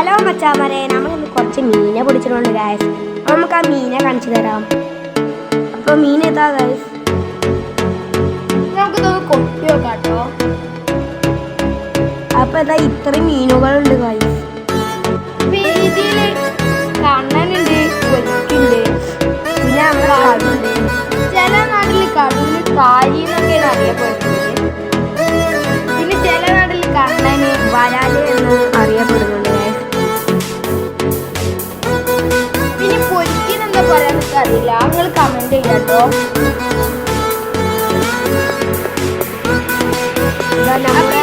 Hello മച്ചാമരെ. നമ്മൾ ഇന്ന് കുറച്ച് മീനെ പിടിച്ചിട്ടുണ്ട് ഗായസ് അപ്പോൾ നമുക്ക് ആ മീനെ കാണിച്ചു തരാം. അപ്പോൾ മീൻ ഏതാ ഗായസ് നമുക്കിതൊന്ന് കൊട്ടി നോക്കാം കേട്ടോ. അപ്പോൾ ഇതാ ഇത്രയും മീനുകളുണ്ട് ഗായസ് വീതിയിൽ കണ്ണനുണ്ട് കൊച്ചുണ്ട്. പിന്നെ നമ്മുടെ കടുണ്ട്. ചില നാട്ടിൽ കടലിൽ കാരി എന്നൊക്കെയാണ് അറിയപ്പെടുന്നത്. പിന്നെ ചില നാട്ടിൽ കണ്ണന് വരാൽ എന്ന് അറിയപ്പെടുന്നുണ്ട് അറിയില്ല. നിങ്ങൾ കമന്റ് ചെയ്യാട്ടോ നമ്മുടെ